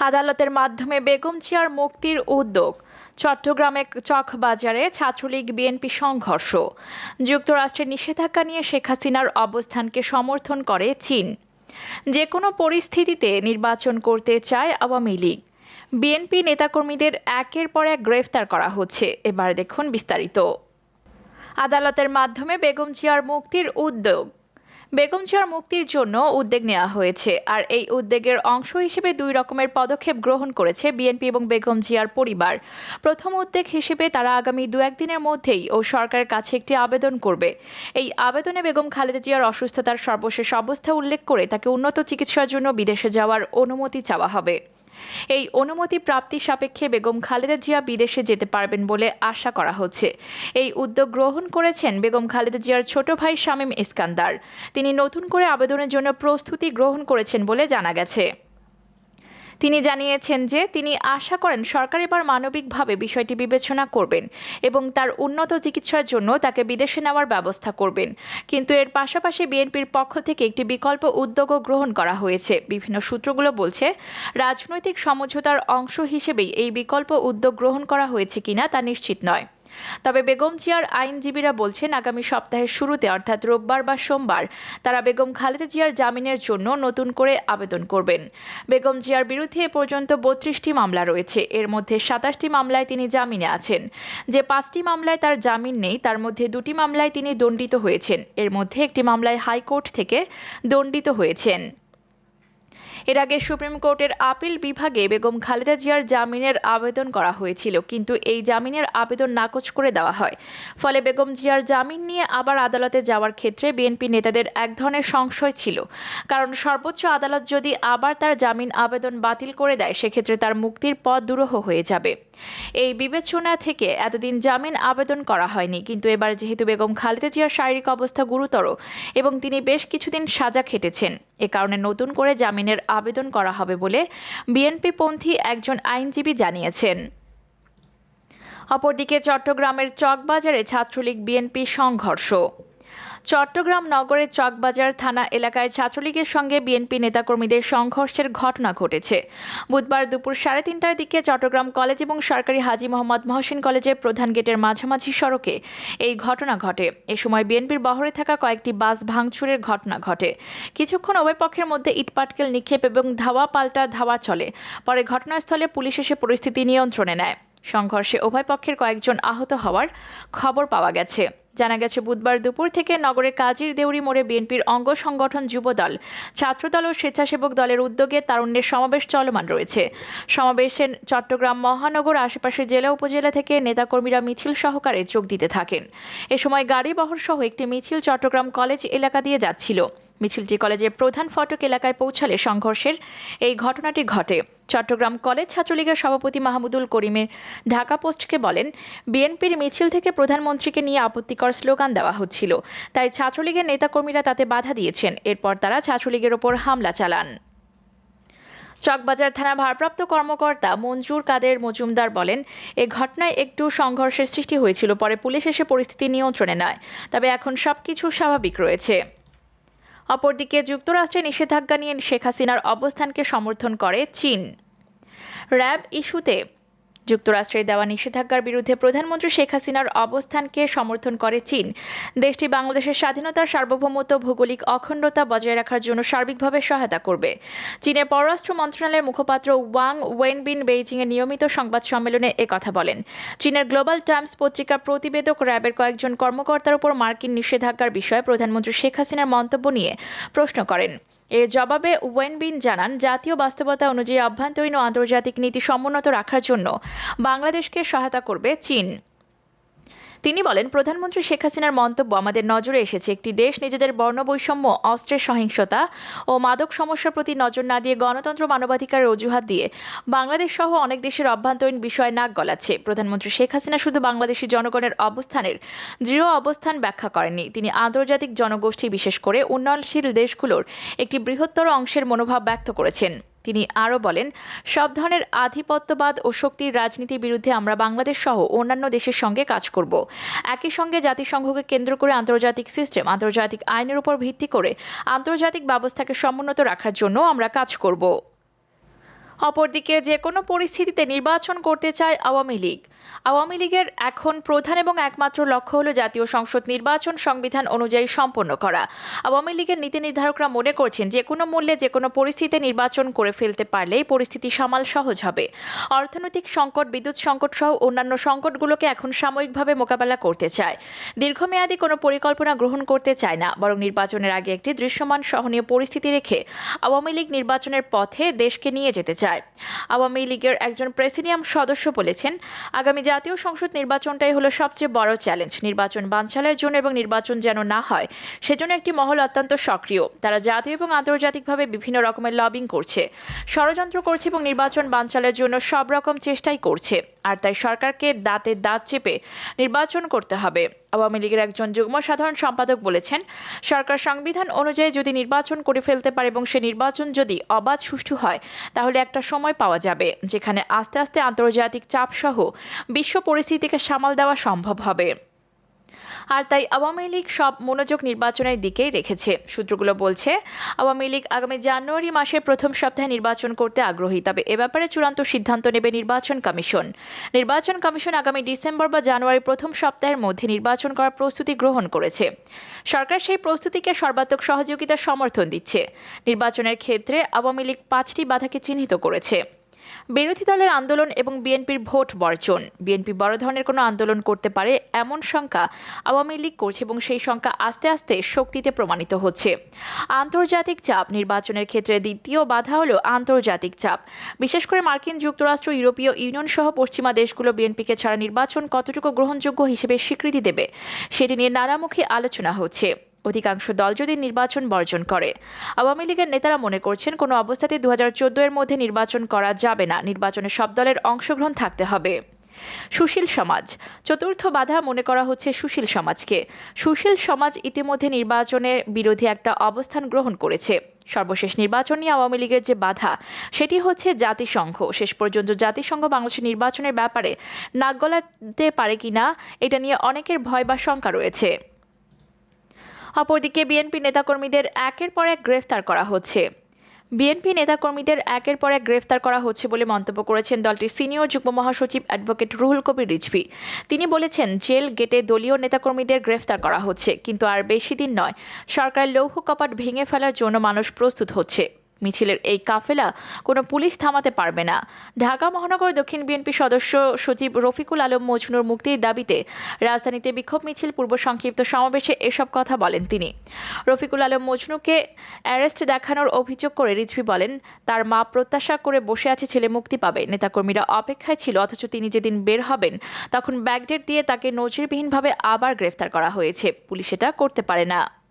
আদালতের মাধ্যমে বেগম জিয়ার মুক্তির উদ্যোগ। চট্টগ্রামে চকবাজারে ছাত্রলীগ বিএনপি সংঘর্ষ। যুক্তরাষ্ট্রের নিষেধাজ্ঞা নিয়ে শেখ হাসিনার অবস্থানকে সমর্থন করে চীন। যে কোনো পরিস্থিতিতে নির্বাচন করতে চায় আওয়ামী লীগ। বিএনপি নেতাকর্মীদের একের পর এক গ্রেফতার করা হচ্ছে। এবার দেখুন বিস্তারিত। আদালতের মাধ্যমে বেগম জিয়ার মুক্তির উদ্যোগ। বেগম জিয়ার মুক্তির জন্য উদ্যোগ নেওয়া হয়েছে। আর এই উদ্যোগের অংশ হিসেবে দুই রকমের পদক্ষেপ গ্রহণ করেছে বিএনপি এবং বেগম জিয়ার পরিবার। প্রথম উদ্যোগ হিসেবে তারা আগামী দু একদিনের মধ্যেই ও সরকারের কাছে একটি আবেদন করবে। এই আবেদনে বেগম খালেদা জিয়ার অসুস্থতার সর্বশেষ অবস্থা উল্লেখ করে তাকে উন্নত চিকিৎসার জন্য বিদেশে যাওয়ার অনুমতি চাওয়া হবে। এই অনুমতি প্রাপ্তি সাপেক্ষে বেগম খালেদা জিয়া বিদেশে যেতে পারবেন বলে আশা করা হচ্ছে। এই উদ্যোগ গ্রহণ করেছেন বেগম খালেদা জিয়ার ছোট ভাই শামীম ইস্কান্দার। তিনি নতুন করে আবেদনের জন্য প্রস্তুতি গ্রহণ করেছেন বলে জানা গেছে। তিনি জানিয়েছেন যে তিনি আশা করেন সরকার এবার মানবিকভাবে বিষয়টি বিবেচনা করবেন এবং তার উন্নত চিকিৎসার জন্য তাকে বিদেশে নেওয়ার ব্যবস্থা করবেন। কিন্তু এর পাশাপাশি বিএনপির পক্ষ থেকে একটি বিকল্প উদ্যোগও গ্রহণ করা হয়েছে। বিভিন্ন সূত্রগুলো বলছে, রাজনৈতিক সমঝোতার অংশ হিসেবেই এই বিকল্প উদ্যোগ গ্রহণ করা হয়েছে কিনা তা নিশ্চিত নয়। তবে বেগম জিয়ার আইনজীবীরা বলছেন, আগামী সপ্তাহের শুরুতে, অর্থাৎ রোববার বা সোমবার, তারা বেগম খালেদা জিয়ার জামিনের জন্য নতুন করে আবেদন করবেন। বেগম জিয়ার বিরুদ্ধে এ পর্যন্ত বত্রিশটি মামলা রয়েছে। এর মধ্যে সাতাশটি মামলায় তিনি জামিনে আছেন। যে পাঁচটি মামলায় তার জামিন নেই, তার মধ্যে দুটি মামলায় তিনি দণ্ডিত হয়েছেন। এর মধ্যে একটি মামলায় হাইকোর্ট থেকে দণ্ডিত হয়েছেন। এর আগে সুপ্রিম কোর্টের আপিল বিভাগে বেগম খালেদা জিয়ার জামিনের আবেদন করা হয়েছিল, কিন্তু এই জামিনের আবেদন নাকচ করে দেওয়া হয়। ফলে বেগম জিয়ার জামিন নিয়ে আবার আদালতে যাওয়ার ক্ষেত্রে বিএনপি নেতাদের এক ধরনের সংশয় ছিল। কারণ সর্বোচ্চ আদালত যদি আবার তার জামিন আবেদন বাতিল করে দেয়, সেক্ষেত্রে তার মুক্তির পথ দুরূহ হয়ে যাবে। এই বিবেচনা থেকে এতদিন জামিন আবেদন করা হয়নি, কিন্তু এবার যেহেতু বেগম খালেদা জিয়ার শারীরিক অবস্থা গুরুতর এবং তিনি বেশ কিছুদিন সাজা খেটেছেন, এ কারণে নতুন করে জামিনের আবেদন করা হবে বলে বিএনপিপন্থী একজন আইনজীবী জানিয়েছেন। অপরদিকে চট্টগ্রামের চকবাজারে ছাত্রলীগ বিএনপি সংঘর্ষ। চট্টগ্রাম নগরের চকবাজার থানা এলাকায় ছাত্রলীগের সঙ্গে বিএনপি নেতাকর্মীদের সংঘর্ষের ঘটনা ঘটেছে। বুধবার দুপুর সাড়ে তিনটার দিকে চট্টগ্রাম কলেজ এবং সরকারি হাজি মোহাম্মদ মহসিন কলেজের প্রধান গেটের মাঝামাঝি সড়কে এই ঘটনা ঘটে। এ সময় বিএনপির বহরে থাকা কয়েকটি বাস ভাঙচুরের ঘটনা ঘটে। কিছুক্ষণ উভয় পক্ষের মধ্যে ইটপাটকেল নিক্ষেপ এবং ধাওয়া পাল্টা ধাওয়া চলে। পরে ঘটনাস্থলে পুলিশ এসে পরিস্থিতি নিয়ন্ত্রণে নেয়। সংঘর্ষে উভয় পক্ষের কয়েকজন আহত হওয়ার খবর পাওয়া গেছে। জানা গেছে, বুধবার দুপুর থেকে নগরের কাজীর দেউরি মোড়ে বিএনপির অঙ্গ সংগঠন যুবদল, ছাত্রদল ও স্বেচ্ছাসেবক দলের উদ্যোগে তারুণ্যের সমাবেশ চলমান রয়েছে। সমাবেশে চট্টগ্রাম মহানগর আশেপাশে জেলা উপজেলা থেকে নেতাকর্মীরা মিছিল সহকারে যোগ দিতে থাকেন। এ সময় গাড়ি বহর সহ একটি মিছিল চট্টগ্রাম কলেজ এলাকা দিয়ে যাচ্ছিল। মিছিলটি কলেজের প্রধান ফটক এলাকায় পৌঁছালে সংঘর্ষের এই ঘটনাটি ঘটে। চট্টগ্রাম কলেজ ছাত্রলীগের সভাপতি মাহমুদুল করিমের ঢাকা পোস্টকে বলেন, বিএনপির মিছিল থেকে প্রধানমন্ত্রীকে নিয়ে আপত্তিকর স্লোগান দেওয়া হচ্ছিল। তাই ছাত্রলীগের নেতাকর্মীরা তাতে বাধা দিয়েছেন। এরপর তারা ছাত্রলীগের ওপর হামলা চালান। চকবাজার থানা ভারপ্রাপ্ত কর্মকর্তা মঞ্জুর কাদের মজুমদার বলেন, এ ঘটনায় একটু সংঘর্ষের সৃষ্টি হয়েছিল, পরে পুলিশ এসে পরিস্থিতি নিয়ন্ত্রণে নেয়। তবে এখন সবকিছু স্বাভাবিক রয়েছে। অপরদিকে যুক্তরাষ্ট্রে নিষেধাজ্ঞা নিয়ে শেখ হাসিনার অবস্থানকে সমর্থন করে চীন। র্যাব ইস্যুতে যুক্তরাষ্ট্রের দেওয়া নিষেধাজ্ঞার বিরুদ্ধে প্রধানমন্ত্রী শেখ হাসিনার অবস্থানকে সমর্থন করে চীন। দেশটি বাংলাদেশের স্বাধীনতার সার্বভৌমত্ব, ভৌগোলিক অখণ্ডতা বজায় রাখার জন্য সার্বিকভাবে সহায়তা করবে। চীনের পররাষ্ট্র মন্ত্রণালয়ের মুখপাত্র ওয়াং ওয়েনবিন বেইজিংয়ে নিয়মিত সংবাদ সম্মেলনে একথা বলেন। চীনের গ্লোবাল টাইমস পত্রিকার প্রতিবেদক র্যাবের কয়েকজন কর্মকর্তার উপর মার্কিন নিষেধাজ্ঞার বিষয়ে প্রধানমন্ত্রী শেখ হাসিনার মন্তব্য নিয়ে প্রশ্ন করেন। এর জবাবে ওয়েনবিন জানান, জাতীয় বাস্তবতা অনুযায়ী আভ্যন্তরীণ ও আন্তর্জাতিক নীতি সমুন্নত রাখার জন্য বাংলাদেশকে সহায়তা করবে চীন। তিনি বলেন, প্রধানমন্ত্রী শেখ হাসিনার মন্তব্য আমাদের নজরে এসেছে। একটি দেশ নিজেদের বর্ণবৈষম্য, অস্ত্রের সহিংসতা ও মাদক সমস্যার প্রতি নজর না দিয়ে গণতন্ত্র মানবাধিকারের অজুহাত দিয়ে বাংলাদেশ সহ অনেক দেশের অভ্যন্তরীণ বিষয় নাক গলাচ্ছে। প্রধানমন্ত্রী শেখ হাসিনা শুধু বাংলাদেশি জনগণের অবস্থানের দৃঢ় অবস্থান ব্যাখ্যা করেননি। তিনি আন্তর্জাতিক জনগোষ্ঠী, বিশেষ করে উন্নয়নশীল দেশগুলোর একটি বৃহত্তর অংশের মনোভাব ব্যক্ত করেছেন। তিনি আরও বলেন, সব ধরনের আধিপত্যবাদ ও শক্তির রাজনীতির বিরুদ্ধে আমরা বাংলাদেশ সহ অন্যান্য দেশের সঙ্গে কাজ করব। একই সঙ্গে জাতিসংঘকে কেন্দ্র করে আন্তর্জাতিক সিস্টেম, আন্তর্জাতিক আইনের উপর ভিত্তি করে আন্তর্জাতিক ব্যবস্থাকে সমুন্নত রাখার জন্য আমরা কাজ করব। অপরদিকে যে কোনো পরিস্থিতিতে নির্বাচন করতে চায় আওয়ামী লীগ। আওয়ামী লীগের এখন প্রধান এবং একমাত্র লক্ষ্য হল জাতীয় সংসদ নির্বাচন সংবিধান অনুযায়ী সম্পন্ন করা। আওয়ামী লীগের নীতি নির্ধারকরা মনে করছেন যে কোনো মূল্যে যে কোনো পরিস্থিতিতে নির্বাচন করে ফেলতে পারলেই পরিস্থিতি সামাল সহজ হবে। অর্থনৈতিক সংকট, বিদ্যুৎ সংকট সহ অন্যান্য সংকটগুলোকে এখন সাময়িকভাবে মোকাবেলা করতে চায়। দীর্ঘমেয়াদী কোনো পরিকল্পনা গ্রহণ করতে চায় না, বরং নির্বাচনের আগে একটি দৃশ্যমান সহনীয় পরিস্থিতি রেখে আওয়ামী লীগ নির্বাচনের পথে দেশকে নিয়ে যেতে চায়। আওয়ামী লীগের একজন প্রেসিডিয়াম সদস্য বলেছেন, আগামী জাতীয় সংসদ নির্বাচনটাই হলো সবচেয়ে বড় চ্যালেঞ্জ নির্বাচন বানচালের জন্য এবং নির্বাচন যেন না হয়, সেজন্য একটি মহল অত্যন্ত সক্রিয়। তারা জাতীয় এবং আন্তর্জাতিকভাবে বিভিন্ন রকমের লবিং করছে। ষড়যন্ত্র করছে এবং নির্বাচন বানচালের জন্য সব রকম চেষ্টাই করছে। আর তাই সরকারকে দাঁতে দাঁত চেপে নির্বাচন করতে হবে। আওয়ামী লীগের একজন যুগ্ম সাধারণ সম্পাদক বলেছেন, সরকার সংবিধান অনুযায়ী যদি নির্বাচন করে ফেলতে পারে এবং সে নির্বাচন যদি অবাধ সুষ্ঠু হয়, তাহলে একটা সময় পাওয়া যাবে, যেখানে আস্তে আস্তে আন্তর্জাতিক চাপসহ বিশ্ব পরিস্থিতিকে সামাল দেওয়া সম্ভব হবে। আর তাই আওয়ামী লীগ সব মনোযোগ নির্বাচনের দিকেই রেখেছে। সূত্রগুলো বলছে, আওয়ামী লীগ আগামী জানুয়ারি মাসের প্রথম সপ্তাহে নির্বাচন করতে আগ্রহী, তবে এ ব্যাপারে চূড়ান্ত সিদ্ধান্ত নেবে নির্বাচন কমিশন। নির্বাচন কমিশন আগামী ডিসেম্বর বা জানুয়ারি প্রথম সপ্তাহের মধ্যে নির্বাচন করার প্রস্তুতি গ্রহণ করেছে। সরকার সেই প্রস্তুতিকে সর্বাত্মক সহযোগিতার সমর্থন দিচ্ছে। নির্বাচনের ক্ষেত্রে আওয়ামী লীগ পাঁচটি বাধাকে চিহ্নিত করেছে। বিরোধী দলের আন্দোলন এবং বিএনপির ভোট বর্জন। বিএনপি বড় ধরনের কোনো আন্দোলন করতে পারে এমন শঙ্কা আওয়ামী লীগ করছে এবং সেই শঙ্কা আস্তে আস্তে শক্তিতে প্রমাণিত হচ্ছে। আন্তর্জাতিক চাপ নির্বাচনের ক্ষেত্রে দ্বিতীয় বাধা হলো আন্তর্জাতিক চাপ। বিশেষ করে মার্কিন যুক্তরাষ্ট্র, ইউরোপীয় ইউনিয়ন সহ পশ্চিমা দেশগুলো বিএনপিকে ছাড়া নির্বাচন কতটুকু গ্রহণযোগ্য হিসেবে স্বীকৃতি দেবে, সেটি নিয়ে নানামুখী আলোচনা হচ্ছে। অধিকাংশ দল যদি নির্বাচন বর্জন করে। আওয়ামী লীগের নেতারা মনে করছেন, কোনো অবস্থাতেই দু হাজার চোদ্দ এর মধ্যে নির্বাচন করা যাবে না। নির্বাচনে সব দলের অংশগ্রহণ থাকতে হবে। সুশীল সমাজ। চতুর্থ বাধা মনে করা হচ্ছে সুশীল সমাজকে। সুশীল সমাজ ইতিমধ্যে নির্বাচনের বিরোধী একটা অবস্থান গ্রহণ করেছে। সর্বশেষ নির্বাচন নিয়ে আওয়ামী লীগের যে বাধা, সেটি হচ্ছে জাতিসংঘ। শেষ পর্যন্ত জাতিসংঘ বাংলাদেশের নির্বাচনের ব্যাপারে নাক গলাতে পারে কিনা, এটা নিয়ে অনেকের ভয় বা শঙ্কা রয়েছে। অপরদিকে বিএনপি নেতাকর্মীদের একের পর এক গ্রেফতার করা হচ্ছে। বিএনপি নেতাকর্মীদের একের পর এক গ্রেফতার করা হচ্ছে বলে মন্তব্য করেছেন দলটির সিনিয়র যুগ্ম মহাসচিব অ্যাডভোকেট রুহুল কবির রিজভি। তিনি বলেছেন, জেল গেটে দলীয় নেতাকর্মীদের গ্রেফতার করা হচ্ছে, কিন্তু আর বেশি দিন নয় সরকার লৌহ কপাট ভেঙে ফেলার জন্য মানুষ প্রস্তুত হচ্ছে। মিছিলের এই কাফেলা কোনো পুলিশ থামাতে পারবে না। ঢাকা মহানগর দক্ষিণ বিএনপি সদস্য সচিব রফিকুল আলম মজনুর মুক্তির দাবিতে রাজধানীতে বিক্ষোভ মিছিল, পূর্ব সংক্ষিপ্ত সমাবেশে এসব কথা বলেন তিনি। রফিকুল আলম মজনুকে অ্যারেস্ট দেখানোর অভিযোগ করে রিজভি বলেন, তার মা প্রত্যাশা করে বসে আছে, ছেলে মুক্তি পাবে। নেতাকর্মীরা অপেক্ষায় ছিল, অথচ তিনি যেদিন বের হবেন, তখন ব্যাগডেট দিয়ে তাকে নজিরবিহীনভাবে আবার গ্রেফতার করা হয়েছে। পুলিশ এটা করতে পারে না।